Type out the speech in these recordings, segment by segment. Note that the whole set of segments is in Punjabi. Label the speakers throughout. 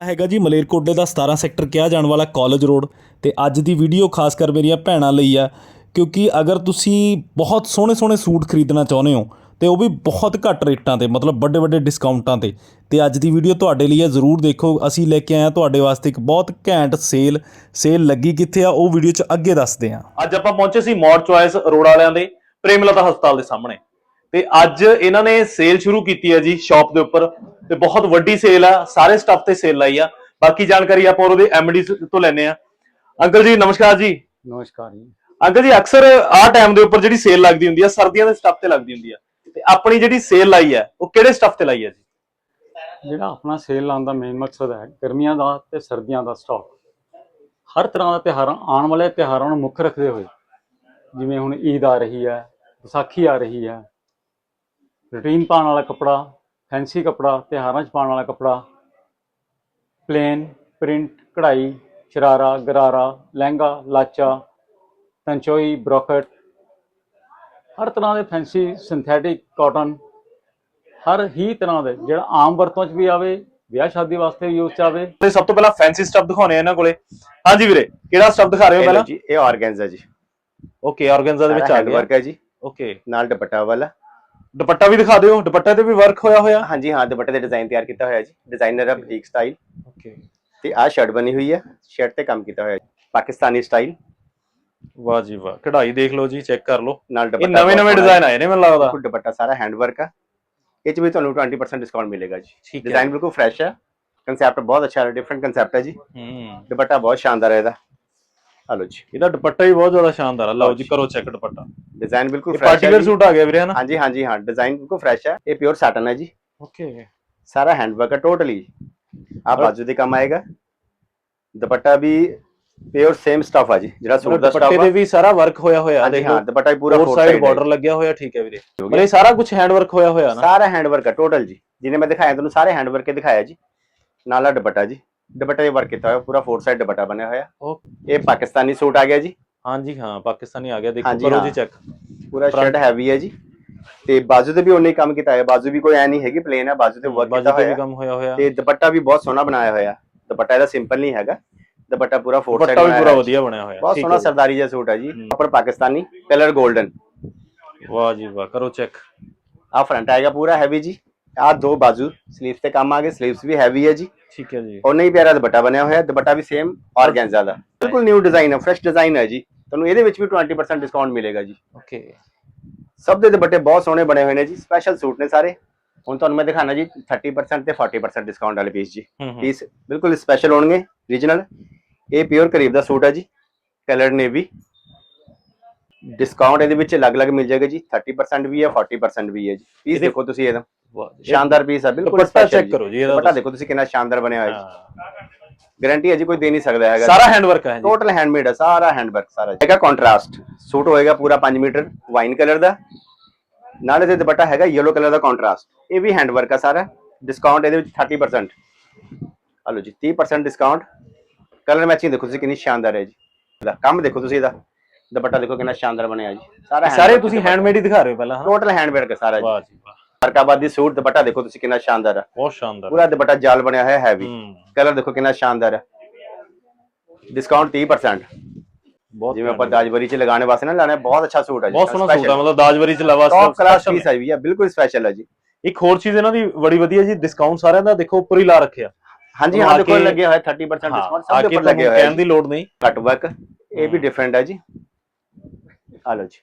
Speaker 1: ਹੈਗਾ ਜੀ ਮਲੇਰਕੋਟਲੇ ਦਾ 17 ਸੈਕਟਰ ਕਿਹਾ ਜਾਣ ਵਾਲਾ ਕਾਲਜ ਰੋਡ ਤੇ ਅੱਜ ਦੀ ਵੀਡੀਓ ਖਾਸ ਕਰ ਮੇਰੀਆਂ ਭੈਣਾਂ ਲਈ ਆ, ਕਿਉਂਕਿ ਅਗਰ ਤੁਸੀਂ ਬਹੁਤ ਸੋਹਣੇ ਸੋਹਣੇ ਸੂਟ ਖਰੀਦਣਾ ਚਾਹੁੰਦੇ ਹੋ ਤੇ ਉਹ ਵੀ ਬਹੁਤ ਘੱਟ ਰੇਟਾਂ ਤੇ, ਮਤਲਬ ਵੱਡੇ ਵੱਡੇ ਡਿਸਕਾਊਂਟਾਂ ਤੇ ਤੇ ਅੱਜ ਦੀ ਵੀਡੀਓ ਤੁਹਾਡੇ ਲਈ ਹੈ ਜ਼ਰੂਰ ਦੇਖੋ। ਅਸੀਂ ਲੈ ਕੇ ਆਏ ਹਾਂ ਤੁਹਾਡੇ ਵਾਸਤੇ ਇੱਕ ਬਹੁਤ ਘੈਂਟ ਸੇਲ ਸੇਲ ਲੱਗੀ ਕਿੱਥੇ ਆ, ਉਹ ਵੀਡੀਓ 'ਚ ਅੱਗੇ ਦੱਸਦੇ ਹਾਂ।
Speaker 2: ਅੱਜ ਆਪਾਂ ਪਹੁੰਚੇ ਸੀ ਮੌੜ ਚੁਆਇਸ ਰੋਡ ਵਾਲਿਆਂ ਦੇ, ਪ੍ਰੇਮਲਤਾ ਹਸਪਤਾਲ ਦੇ ਸਾਹਮਣੇ। ਤੇ ਅੱਜ ਇਹਨਾਂ ਨੇ ਸੇਲ ਸ਼ੁਰੂ ਕੀਤੀ ਹੈ ਜੀ, ਸ਼ਾਪ ਦੇ ਉੱਪਰ। ਤੇ ਬਹੁਤ ਵੱਡੀ ਸੇਲ ਆ ਸਾਰੇ ਸਟਾਫ ਤੇ ਸੇਲ ਲਾਈ ਆ। ਬਾਕੀ ਜਾਣਕਾਰੀ ਆਪਾਂ ਉਹਦੇ ਐਮਡੀ ਤੋਂ ਲੈਣੇ ਆ। ਅੰਕਲ ਜੀ ਨਮਸਕਾਰ ਜੀ।
Speaker 3: ਨਮਸਕਾਰ ਜੀ।
Speaker 2: ਅੰਕਲ ਜੀ ਅਕਸਰ ਆਹ ਟਾਈਮ ਦੇ ਉੱਪਰ ਜਿਹੜੀ ਸੇਲ ਲੱਗਦੀ ਹੁੰਦੀ ਆ ਸਰਦੀਆਂ ਦੇ ਸਟਾਫ ਤੇ ਲੱਗਦੀ ਹੁੰਦੀ ਆ। ਤੇ ਆਪਣੀ ਜਿਹੜੀ ਸੇਲ ਲਾਈ ਆ ਉਹ ਕਿਹੜੇ ਸਟਾਫ ਤੇ ਲਾਈ ਆ ਜੀ?
Speaker 3: ਜਿਹੜਾ ਆਪਣਾ ਸੇਲ ਲਾਉਣ ਦਾ ਮੇਨ ਮਕਸਦ ਹੈ ਗਰਮੀਆਂ ਦਾ ਤੇ ਸਰਦੀਆਂ ਦਾ ਸਟਾਕ ਹਰ ਤਰ੍ਹਾਂ ਦਾ ਤਿਉਹਾਰ ਆਉਣ ਵਾਲੇ ਤਿਉਹਾਰਾਂ ਨੂੰ ਮੁੱਖ ਰੱਖਦੇ ਹੋਏ ਜਿਵੇਂ ਹੁਣ ਈਦ ਆ ਰਹੀ ਹੈ ਵਿਸਾਖੀ ਆ ਰਹੀ ਹੈ ਰੂਟੀਨ ਪਾਉਣ ਵਾਲਾ ਕੱਪੜਾ ਫੈਂਸੀ ਕੱਪੜਾ ਤਿਉਹਾਰਾਂ 'ਚ ਪਾਉਣ ਵਾਲਾ ਕੱਪੜਾ ਪਲੇਨ ਪ੍ਰਿੰਟ ਕਢਾਈ ਸ਼ਰਾਰਾ ਗਰਾਰਾ ਲਹਿੰਗਾ ਲਾਚਾ ਤੰਚੋਈ ਬ੍ਰੋਕਟ ਹਰ ਤਰ੍ਹਾਂ ਦੇ ਫੈਂਸੀ ਸਿੰਥੈਟਿਕ ਕਾਟਨ ਹਰ ਹੀ ਤਰ੍ਹਾਂ ਦੇ ਜਿਹੜਾ ਆਮ ਵਰਤੋਂ 'ਚ ਵੀ ਆਵੇ ਵਿਆਹ ਸ਼ਾਦੀ ਵਾਸਤੇ ਯੂਜ਼ 'ਚ ਆਵੇ।
Speaker 2: ਤੇ ਸਭ ਤੋਂ ਪਹਿਲਾਂ ਫੈਂਸੀ ਸਟਾਫ ਦਿਖਾਉਣੇ ਆ ਇਹਨਾਂ ਕੋਲੇ। ਹਾਂਜੀ ਵੀਰੇ ਕਿਹੜਾ ਸਟਾਫ ਦਿਖਾ ਰਹੇ ਹੋ ਪਹਿਲਾਂ?
Speaker 4: ਜੀ ਇਹ ਆਰਗੈਂਜ਼ਾ ਜੀ।
Speaker 2: ਓਕੇ ਆਰਗੈਂਜ਼ਾ ਦੇ ਵਿੱਚ ਆ ਗਿਆ।
Speaker 4: ਵਰਕ ਹੈ ਜੀ।
Speaker 2: ਓਕੇ
Speaker 4: ਨਾਲ ਦੁਪੱਟਾ ਵਾਲਾ।
Speaker 2: ਦੁਪੱਟਾ ਵੀ ਦਿਖਾ ਦਿਓ ਦੁਪੱਟੇ ਤੇ ਵੀ ਵਰਕ ਹੋਇਆ ਹੋਇਆ।
Speaker 4: ਹਾਂਜੀ ਹਾਂ ਦੁਪੱਟੇ ਦੇ ਡਿਜ਼ਾਈਨ ਤਿਆਰ ਕੀਤਾ ਹੋਇਆ ਜੀ। ਡਿਜ਼ਾਈਨਰ ਹੈ ਬੁਟੀਕ ਸਟਾਈਲ
Speaker 2: ਓਕੇ
Speaker 4: ਤੇ ਆਹ ਸ਼ਰਟ ਬਣੀ ਹੋਈ ਹੈ ਸ਼ਰਟ ਤੇ ਕੰਮ ਕੀਤਾ ਹੋਇਆ ਜੀ। ਪਾਕਿਸਤਾਨੀ ਸਟਾਈਲ
Speaker 2: ਵਾਹ ਜੀ ਵਾਹ ਕਢਾਈ ਦੇਖ ਲਓ ਜੀ ਚੈੱਕ ਕਰ ਲਓ।
Speaker 4: ਨਾਲ
Speaker 2: ਇਹ
Speaker 4: ਦੁਪੱਟਾ
Speaker 2: ਨਵੇਂ ਨਵੇਂ ਡਿਜ਼ਾਈਨ ਆਏ ਨੇ ਮੈਨੂੰ ਲੱਗਦਾ।
Speaker 4: ਬਿਲਕੁਲ ਦੁਪੱਟਾ ਸਾਰਾ ਹੈਂਡ ਵਰਕ ਆ। ਇਹ ਚ ਵੀ ਤੁਹਾਨੂੰ 20% ਡਿਸਕਾਊਂਟ ਮਿਲੇਗਾ ਜੀ।
Speaker 2: ਠੀਕ ਹੈ।
Speaker 4: ਡਿਜ਼ਾਈਨ ਬਿਲਕੁਲ ਫਰੈਸ਼ ਹੈ ਕੰਸੈਪਟ ਬਹੁਤ ਅੱਛਾ ਹੈ ਡਿਫਰੈਂਟ ਕੰਸੈਪਟ ਹੈ ਜੀ।
Speaker 2: ਹੂੰ।
Speaker 4: ਦੁਪੱਟਾ ਬਹੁਤ ਸ਼ਾਨਦਾਰ ਹੈ ਇਹਦਾ। ਹਲੋ ਜੀ।
Speaker 2: ਇਹਦਾ ਦੁਪੱਟਾ ਵੀ ਬਹੁਤ ਜ਼ਿਆਦਾ ਸ਼ਾਨਦਾਰ ਆ। ਲਓ ਜੀ ਕਰੋ ਚੈੱਕ ਦੁਪੱਟਾ।
Speaker 4: ਡਿਜ਼ਾਈਨ ਬਿਲਕੁਲ
Speaker 2: ਇਹ
Speaker 4: ਫਰੈਸ਼ ਹੈ
Speaker 2: ਵੇਅਰ
Speaker 4: ਜੀ।
Speaker 2: ਸੂਟ ਆ ਗਿਆ ਵੀਰੇ ਹਨਾ
Speaker 4: ਹਾਂਜੀ ਹਾਂਜੀ ਹਾਂ ਡਿਜ਼ਾਈਨ ਬਿਲਕੁਲ ਫਰੈਸ਼ ਹੈ ਇਹ ਪਿਓਰ ਸਾਟਨ ਹੈ ਜੀ।
Speaker 2: ਓਕੇ।
Speaker 4: ਸਾਰਾ ਹੈਂਡ ਵਰਕ ਹੈ ਟੋਟਲੀ ਆ ਬਾਜੂ ਦੇ ਕੰਮ ਆਏਗਾ। ਦੁਪੱਟਾ ਵੀ ਪਿਓਰ ਸੇਮ ਸਟਫ ਆ ਜੀ ਜਿਹੜਾ ਸੂਟ ਦਾ
Speaker 2: ਦੁਪੱਟੇ
Speaker 4: ਸਟਫ
Speaker 2: ਤੇ
Speaker 4: ਆ।
Speaker 2: ਵੀ ਸਾਰਾ ਵਰਕ ਹੋਇਆ ਹੋਇਆ
Speaker 4: ਹਾਂਜੀ
Speaker 2: ਦੇਖੋ।
Speaker 4: ਹਾਂ ਦੁਪੱਟਾ ਵੀ ਪੂਰਾ
Speaker 2: ਫੋਰ ਸਾਈਡ
Speaker 4: ਹੈ
Speaker 2: ਬਾਰਡਰ ਲੱਗਿਆ ਹੋਇਆ ਠੀਕ ਹੈ ਵੀਰੇ।
Speaker 4: ਹੋ ਗਿਆ।
Speaker 2: ਇਹ ਸਾਰਾ ਕੁਝ ਹੈਂਡ ਵਰਕ ਹੋਇਆ ਹੋਇਆ ਨਾ?
Speaker 4: ਸਾਰਾ ਹੈਂਡ ਵਰਕ ਹੈ ਟੋਟਲ ਜੀ। ਜਿਹਨੇ ਮੈਂ ਦਿਖਾਇਆ ਤੁਹਾਨੂੰ ਸਾਰੇ ਹੈਂਡ ਵਰਕ ਹੀ ਦਿਖਾਇਆ ਜੀ। ਨਾਲਾ ਦੁਪੱਟਾ ਜੀ। ਦੁਪੱਟੇ ਵਰਕ ਕੀਤਾ ਹੋਇਆ ਪੂਰਾ ਫੋਰ ਸਾਈਡ ਦੁਪੱਟਾ ਬਣਿਆ ਹੋਇਆ।
Speaker 2: ਓਕੇ
Speaker 4: ਇਹ ਪਾਕਿਸਤਾਨੀ ਸੂਟ ਆ ਗਿਆ ਜੀ।
Speaker 2: ਹਾਂਜੀ ਹਾਂ ਪਾਕਿਸਤਾਨੀ ਆ ਗਿਆ ਦੇਖੋ ਕਰੋ। ਜੀ ਚੈੱਕ
Speaker 4: ਪੂਰਾ ਸ਼ਰਟ ਹੈਵੀ ਹੈ ਜੀ। ਤੇ ਬਾਜੂ ਤੇ ਵੀ ਉਹਨੇ ਕੰਮ ਕੀਤਾ ਹੈ ਬਾਜੂ ਵੀ ਕੋਈ ਐ ਨਹੀਂ ਹੈਗੀ ਪਲੇਨ ਹੈ ਬਾਜੂ ਤੇ ਵਰਕ
Speaker 2: ਬਾਜੂ
Speaker 4: ਕੀਤਾ
Speaker 2: ਤੇ ਵੀ
Speaker 4: ਹੋਇਆ।
Speaker 2: ਕੰਮ ਹੋਇਆ ਹੋਇਆ।
Speaker 4: ਤੇ ਦੁਪੱਟਾ ਵੀ ਬਹੁਤ ਸੋਹਣਾ ਬਣਾਇਆ ਹੋਇਆ। ਦੁਪੱਟਾ ਇਹਦਾ ਸਿੰਪਲ ਨਹੀਂ ਹੈਗਾ। ਦੁਪੱਟਾ ਪੂਰਾ ਫੋਰ ਸਾਈਡ
Speaker 2: ਦੁਪੱਟਾ ਵੀ ਪੂਰਾ ਵਧੀਆ ਬਣਿਆ ਹੋਇਆ।
Speaker 4: ਬਹੁਤ ਸੋਹਣਾ। ਸਰਦਾਰੀ ਜਿਹਾ ਸੂਟ ਹੈ ਜੀ।
Speaker 2: ਹੂੰ।
Speaker 4: ਉੱਪਰ ਪਾਕਿਸਤਾਨੀ ਕਲਰ 골ਡਨ
Speaker 2: ਵਾਹ ਜੀ ਵਾਹ ਕਰੋ ਚੈੱਕ
Speaker 4: ਆ ਫਰੰਟ ਆਏਗਾ ਪੂਰਾ ਹੈਵੀ ਜੀ। ਆ ਦੋ ਬਾਜੂ ਸਲੀਵਸ ਤੇ ਕੰਮ ਆ ਗਏ ਸਲੀਵਸ ਵੀ ਹੈਵੀ ਹੈ ਜੀ।
Speaker 2: ਠੀਕ ਹੈ ਜੀ।
Speaker 4: ਔਰ ਨਹੀਂ ਪਿਆਰਾ ਦੁਪੱਟਾ ਬਣਿਆ ਹੋਇਆ ਹੈ, ਦੁਪੱਟਾ ਵੀ ਸੇਮ ਆਰਗੈਂਜ਼ਾ ਦਾ। ਬਿਲਕੁਲ ਨਿਊ ਡਿਜ਼ਾਈਨ ਹੈ ਫਰੈਸ਼ ਡਿਜ਼ਾਈਨ ਹੈ ਜੀ। ਤੁਹਾਨੂੰ ਇਹਦੇ ਵਿੱਚ ਵੀ 20% ਡਿਸਕਾਊਂਟ ਮਿਲੇਗਾ ਜੀ।
Speaker 2: ਓਕੇ
Speaker 4: ਸਭ ਦੇ ਦੁਪੱਟੇ ਬਹੁਤ ਸੋਹਣੇ ਬਣੇ ਹੋਏ ਨੇ ਜੀ ਸਪੈਸ਼ਲ ਸੂਟ ਨੇ ਸਾਰੇ। ਹੁਣ ਤੁਹਾਨੂੰ ਮੈਂ ਦਿਖਾਣਾ ਜੀ 30% ਤੇ 40% ਡਿਸਕਾਊਂਟ ਵਾਲੇ ਪੀਸ ਜੀ।
Speaker 2: ਹੂੰ ਹੂੰ।
Speaker 4: ਪੀਸ ਬਿਲਕੁਲ ਸਪੈਸ਼ਲ ਹੋਣਗੇ ਰੀਜਨਲ ਇਹ ਪਿਓਰ ਕਰੀਬ ਦਾ ਸੂਟ ਹੈ ਜੀ ਕਲਰ ਨੇਵੀ ਡਿਸਕਾਊਂਟ ਇਹਦੇ ਵਿੱਚ ਅਲੱਗ-ਅਲੱਗ ਮਿਲ ਜਾਏਗਾ ਜੀ 30% ਵੀ ਹੈ 40% ਵੀ ਹੈ ਜੀ। ਪੀਸ ਦੇਖੋ ਤੁਸੀਂ ਇਹਦਾ।
Speaker 2: ਵਾਹ।
Speaker 4: ਸ਼ਾਨਦਾਰ ਪੀਸ ਹੈ ਬਿਲਕੁਲ
Speaker 2: ਦੁਪੱਟਾ check ਕਰੋ ਜੀ ਇਹਦਾ
Speaker 4: ਦੁਪੱਟਾ। ਦੇਖੋ ਤੁਸੀਂ ਕਿੰਨਾ ਸ਼ਾਨਦਾਰ ਬਣਿਆ ਹੋਇਆ
Speaker 2: ਹਾਂ।
Speaker 4: ਗਾਰੰਟੀ ਹੈ ਜੀ ਕੋਈ ਦੇ ਨਹੀਂ ਸਕਦਾ ਹੈਗਾ।
Speaker 2: ਸਾਰਾ ਹੈਂਡ ਵਰਕ ਹੈ ਜੀ।
Speaker 4: ਟੋਟਲ ਹੈਂਡਮੇਡ ਹੈ ਸਾਰਾ ਹੈਂਡਵਰਕ ਸਾਰਾ ਹੈਗਾ ਕੰਟਰਾਸਟ ਸੂਟ ਹੋਏਗਾ ਪੂਰਾ 5 ਮੀਟਰ ਵਾਈਨ ਕਲਰ ਦਾ। ਨਾਲੇ ਤੇ ਦੁਪੱਟਾ ਹੈਗਾ ਯੈਲੋ ਕਲਰ ਦਾ ਕੰਟਰਾਸਟ ਇਹ ਵੀ ਹੈਂਡਵਰਕ ਆ ਸਾਰਾ। ਡਿਸਕਾਊਂਟ ਇਹਦੇ ਵਿੱਚ 30% ਹਲੋ ਜੀ 30% ਡਿਸਕਾਊਂਟ ਕਲਰ ਮੈਚਿੰਗ ਦੇਖੋ ਤੁਸੀਂ ਕਿੰਨੀ ਸ਼ਾਨਦਾਰ ਹੈ ਜੀ। ਇਹਦਾ ਕੰਮ ਦੇਖੋ ਤੁਸੀਂ ਇਹਦਾ। ਦੁਪੱਟਾ ਦੇਖੋ ਕਿੰਨਾ ਸ਼ਾਨਦਾਰ ਬਣਿਆ ਜੀ। ਸਾਰਾ
Speaker 2: ਸਾਰੇ ਤੁਸੀਂ ਹੈਂਡਮੇਡ ਹੀ ਦਿਖਾ ਰਹੇ ਹੋ ਪਹਿਲਾਂ
Speaker 4: ਟੋਟਲ ਹੈਂਡਵਰਕ ਹੈ ਸਾਰਾ ਜੀ।
Speaker 2: ਵਾਹ ਜੀ ਵਾਹ।
Speaker 4: ਫਰਕਾਬਾਦੀ ਸੂਟ ਦੁਪੱਟਾ ਦੇਖੋ ਤੁਸੀਂ ਕਿੰਨਾ ਸ਼ਾਨਦਾਰ ਹੈ
Speaker 2: ਬਹੁਤ ਸ਼ਾਨਦਾਰ।
Speaker 4: ਪੂਰਾ ਦੁਪੱਟਾ ਜਾਲ ਬਣਿਆ ਹੋਇਆ ਹੈਵੀ
Speaker 2: ਹੂੰ।
Speaker 4: ਕਲਰ ਦੇਖੋ ਕਿੰਨਾ ਸ਼ਾਨਦਾਰ ਹੈ ਡਿਸਕਾਊਂਟ 30%
Speaker 2: ਬਹੁਤ
Speaker 4: ਜਿਵੇਂ ਆਪਾਂ ਦਾਜਵਰੀ ਚ ਲਗਾਉਣੇ ਵਾਸਤੇ ਨਾ ਲਾਣਾ ਬਹੁਤ ਅੱਛਾ ਸੂਟ ਹੈ ਜੀ।
Speaker 2: ਬਹੁਤ ਸੋਹਣਾ ਸੂਟ ਆ ਮਤਲਬ ਦਾਜਵਰੀ ਚ ਲਵਾ
Speaker 4: ਟੌਪ ਕਲਾਸ ਪੀਸ ਹੈ ਵੀ ਹੈ ਬਿਲਕੁਲ ਸਪੈਸ਼ਲ ਹੈ ਜੀ।
Speaker 2: ਇੱਕ ਹੋਰ ਚੀਜ਼ ਇਹਨਾਂ ਦੀ ਬੜੀ ਵਧੀਆ ਜੀ ਡਿਸਕਾਊਂਟ ਸਾਰਿਆਂ ਦਾ ਦੇਖੋ ਉੱਪਰ ਹੀ ਲਾ ਰੱਖਿਆ।
Speaker 4: ਹਾਂਜੀ
Speaker 2: ਆ
Speaker 4: ਹਾਂ ਦੇਖੋ ਲੱਗੇ ਹੋਇਆ 30%
Speaker 2: ਹਾਂ
Speaker 4: ਡਿਸਕਾਊਂਟ
Speaker 2: ਆ
Speaker 4: ਸਭ ਦੇ ਉੱਪਰ ਲੱਗੇ ਹੋਇਆ
Speaker 2: ਕਹਿਣ ਦੀ ਲੋੜ ਨਹੀਂ।
Speaker 4: ਕੱਟ ਵਰਕ ਇਹ ਵੀ ਡਿਫਰੈਂਟ ਹੈ ਜੀ। ਆ ਲਓ ਜੀ।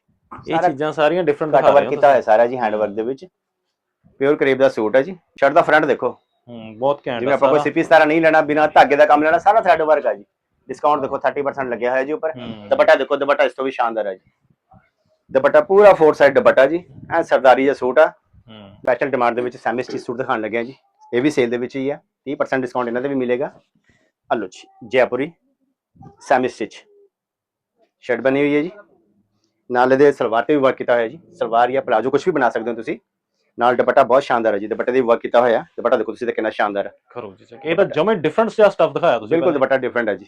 Speaker 2: ਇਹ ਚੀਜ਼ਾਂ ਸਾਰੀਆਂ ਡਿਫਰੈਂਟ
Speaker 4: ਕੱਟ
Speaker 2: ਦਿਖਾ ਰਹੇ
Speaker 4: ਵਰਕ
Speaker 2: ਹੋ
Speaker 4: ਕੀਤਾ ਹੋਇਆ ਸਾਰਾ ਜੀ ਹੈਂਡ ਵਰਕ ਦੇ ਵਿੱਚ। ਪਿਓਰ ਕਰੀਬ ਦਾ ਸੂਟ ਹੈ ਜੀ। ਸ਼ਰਟ ਦਾ ਫਰੰਟ ਦੇਖੋ।
Speaker 2: ਹੂੰ ਬਹੁਤ ਘੈਂਟ
Speaker 4: ਜਿਵੇਂ
Speaker 2: ਆ
Speaker 4: ਆਪਾਂ ਕੋਈ
Speaker 2: ਸਾਰਾ।
Speaker 4: ਸਿੱਪੀ ਸਤਾਰਾ ਨਹੀਂ ਲੈਣਾ ਬਿਨਾ ਧਾਗੇ ਦਾ ਕੰਮ ਲੈਣਾ ਸਾਰਾ ਥ੍ਰੈਡ ਵਰਕ ਹੈ ਜੀ। ਡਿਸਕਾਊਂਟ ਦੇਖੋ 30% ਲੱਗਿਆ ਹੋਇਆ ਜੀ ਉੱਪਰ। ਦੁਪੱਟਾ ਦੇਖੋ ਦੁਪੱਟਾ ਇਸ ਤੋਂ ਵੀ ਸ਼ਾਨਦਾਰ ਹੈ ਜੀ। ਦੁਪੱਟਾ ਪੂਰਾ ਫੋਰ ਸਾਈਡ ਦੁਪੱਟਾ ਜੀ। ਐ ਸਰਦਾਰੀ ਜਿਹਾ ਸੂਟ ਆ।
Speaker 2: ਹੂੰ।
Speaker 4: ਸਪੈਸ਼ਲ ਡਿਮਾਂਡ ਦੇ ਵਿੱਚ ਸੈਮੀ ਸਟਿਚ ਸੂਟ ਦਿਖਾਉਣ ਲੱਗਿਆ ਜੀ। ਇਹ ਵੀ ਸੇਲ ਦੇ ਵਿੱਚ ਹੀ ਆ। 30% ਡਿਸਕਾਊਂਟ ਇਹਨਾਂ ਤੇ ਵੀ ਮਿਲੇਗਾ। ਹਲੋ ਜੀ ਜੈਪੁਰੀ ਸੈਮੀ ਸਟਿਚ ਸ਼ਰਟ ਬਣੀ ਹੋਈ ਹੈ ਜੀ। ਨਾਲ ਇਹਦੇ ਸਲਵਾਰ ਤੇ ਵੀ ਵਰਕ ਕੀਤਾ ਹੋਇਆ ਜੀ। ਸਲਵਾਰ ਜਾਂ ਪਲਾਜੋ ਕੁਝ ਵੀ ਬਣਾ ਸਕਦੇ ਹੋ ਤੁਸੀਂ। ਨਾਲ ਦੁਪੱਟਾ ਬਹੁਤ ਸ਼ਾਨਦਾਰ ਹੈ ਜੀ ਦੁਪੱਟੇ ਦੀ ਵਰਕ ਕੀਤਾ ਹੋਇਆ ਦੁਪੱਟਾ ਦੇਖੋ ਤੁਸੀਂ ਤੇ ਕਿੰਨਾ ਸ਼ਾਨਦਾਰ ਹੈ।
Speaker 2: ਕਰੋ ਜੀ check। ਇਹ ਤਾਂ ਜਮੇ ਡਿਫਰੈਂਟ ਜਿਹਾ ਸਟਫ ਦਿਖਾਇਆ ਤੁਸੀਂ
Speaker 4: ਬਿਲਕੁਲ ਦੁਪੱਟਾ ਡਿਫਰੈਂਟ ਹੈ ਜੀ।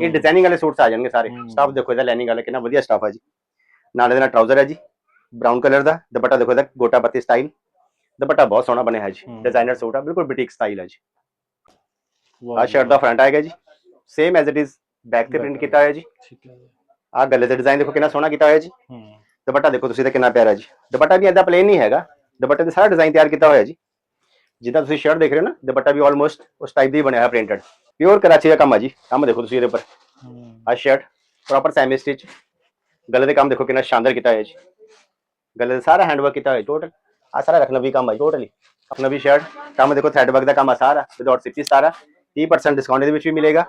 Speaker 4: ਇਹ ਡਿਜ਼ਾਈਨਿੰਗ ਵਾਲੇ ਸੂਟਸ ਆ ਜਾਣਗੇ ਸਾਰੇ। ਸਟਾਫ ਦੇਖੋ ਇਹਦਾ ਲਾਈਨਿੰਗ ਵਾਲਾ ਕਿੰਨਾ ਵਧੀਆ ਸਟਾਫ ਹੈ ਜੀ। ਨਾਲ ਇਹਦੇ ਨਾਲ ਟਰਾਊਜ਼ਰ ਹੈ ਜੀ ਬ੍ਰਾਊਨ ਕਲਰ ਦਾ। ਦੁਪੱਟਾ ਦੇਖੋ ਇਹਦਾ ਗੋਟਾ ਪੱਤੀ ਸਟਾਈਲ ਦੁਪੱਟਾ ਬਹੁਤ ਸੋਹਣਾ ਬਣਿਆ ਹੈ ਜੀ। ਡਿਜ਼ਾਈਨਰ ਸੂਟ ਆ ਬਿਲਕੁਲ ਬੁਟੀਕ ਸਟਾਈਲ ਹੈ ਜੀ। ਆ ਸ਼ਰਟ ਦਾ ਫਰੰਟ ਆਏਗਾ ਜੀ। Same as it is back ਤੇ ਪ੍ਰਿੰਟ ਕੀਤਾ ਹੋਇਆ ਜੀ।
Speaker 3: ਠੀਕ ਹੈ।
Speaker 4: ਆ ਗੱਲੇ ਤੇ ਡਿਜ਼ਾਈਨ ਦੇਖੋ ਕਿੰਨਾ ਸੋਹਣਾ ਕੀਤਾ ਹੋਇਆ ਜੀ। ਦੁਪੱਟਾ ਦੇਖੋ ਤੁਸੀਂ ਤੇ ਕਿੰਨਾ ਪਿਆਰਾ ਜੀ। ਦੁਪੱਟਾ ਵੀ ਐਦਾਂ ਪਲੇਨ ਨਹੀਂ ਹੈਗਾ। ਦੁਪੱਟੇ ਤੇ ਸਾਰਾ ਡਿਜ਼ਾਈਨ ਤਿਆਰ ਕੀਤਾ ਹੋਇਆ ਜੀ। ਜਿੱਦਾਂ ਤੁਸੀਂ ਸ਼ਰਟ ਦੇਖ ਰਹੇ ਹੋ ਨਾ ਦੁਪੱਟਾ ਵੀ ਆਲਮੋਸਟ ਉਸ ਟਾਈਪ ਦਾ ਹੀ ਬਣਿਆ ਹੋਇਆ ਪ੍ਰਿੰਟਡ ਪਿਓਰ ਕਰਾਚੀ ਦਾ ਕੰਮ ਆ ਜੀ ਕੰਮ ਦੇਖੋ ਤੁਸੀਂ ਇਹਦੇ ਉੱਪਰ।
Speaker 3: ਹੂੰ।
Speaker 4: ਆ ਸ਼ਰਟ ਪ੍ਰੋਪਰ ਸੈਮੀ ਸਟਿਚ ਗਲੇ ਦੇ ਕੰਮ ਦੇਖੋ ਕਿੰਨਾ ਸ਼ਾਨਦਾਰ ਕੀਤਾ ਹੋਇਆ ਜੀ। ਗਲੇ ਦਾ ਸਾਰਾ ਹੈਂਡਵਰਕ ਕੀਤਾ ਹੋਇਆ ਟੋਟਲ ਆ ਸਾਰਾ ਲਖਨਵੀ ਕੰਮ ਆ ਟੋਟਲੀ ਲਖਨਵੀ ਸ਼ਰਟ ਕੰਮ ਦੇਖੋ ਥ੍ਰੈਡ ਵਰਕ ਦਾ ਕੰਮ ਆ ਸਾਰਾ ਵਿਦਆਊਟ ਸਿੱਪੀ ਸਾਰਾ। 30% ਡਿਸਕਾਊਂਟ ਇਹਦੇ ਵਿੱਚ ਵੀ ਮਿਲੇਗਾ।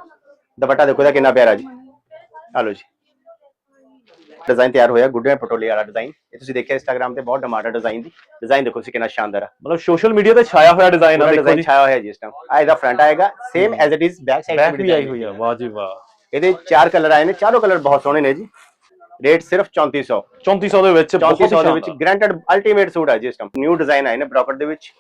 Speaker 4: ਦੁਪੱਟਾ ਦੇਖੋ ਇਹਦਾ ਕਿੰਨਾ ਪਿਆਰਾ ਜੀ। ਆ ਲਓ ਜੀ। ਡਿਜ਼ਾਈਨ ਤਿਆਰ ਹੋਇਆ ਗੁੱਡੇ ਪਟੋਲੇ ਵਾਲਾ ਡਿਜ਼ਾਈਨ ਇਹ ਤੁਸੀਂ ਦੇਖਿਆ ਇੰਸਟਾਗ੍ਰam ਤੇ ਬਹੁਤ ਡਿਮਾਂਡ ਹੈ ਡਿਜ਼ਾਈਨ ਦੀ। ਡਿਜ਼ਾਈਨ ਦੇਖੋ ਤੁਸੀਂ ਕਿੰਨਾ ਸ਼ਾਨਦਾਰ ਆ।
Speaker 2: ਮਤਲਬ ਸੋਸ਼ਲ ਮੀਡੀਆ ਤੇ ਛਾਇਆ ਹੋਇਆ ਡਿਜ਼ਾਈਨ ਆ ਦੇਖੋ ਜੀ।
Speaker 4: ਛਾਇਆ ਹੋਇਆ ਜੀ ਇਸ ਟਾਈਮ ਆ ਇਹਦਾ ਫਰੰਟ ਆਏਗਾ same as it is back side
Speaker 2: ਵੀ ਆਈ ਹੋਈ ਆ ਵਾਹ ਜੀ ਵਾਹ।
Speaker 4: ਇਹਦੇ ਚਾਰ ਕਲਰ ਆਏ ਨੇ ਚਾਰੋਂ ਕਲਰ ਬਹੁਤ ਸੋਹਣੇ ਨੇ ਜੀ। ਰੇਟ ਸਿਰਫ 3400
Speaker 2: 3400 ਦੇ ਵਿੱਚ ਬਹੁਤ ਹੀ
Speaker 4: 3400 ਦੇ ਵਿੱਚ। ਗ੍ਰੈਂਟਡ ਅਲਟੀਮੇਟ ਸੂਟ ਹੈ ਜੀ ਇਸ ਟਾਈਮ ਨਿਊ ਡਿਜ਼ਾਈਨ ਆਏ ਨੇ ਬ੍ਰੋਕਟ ਦੇ ਵਿੱਚ।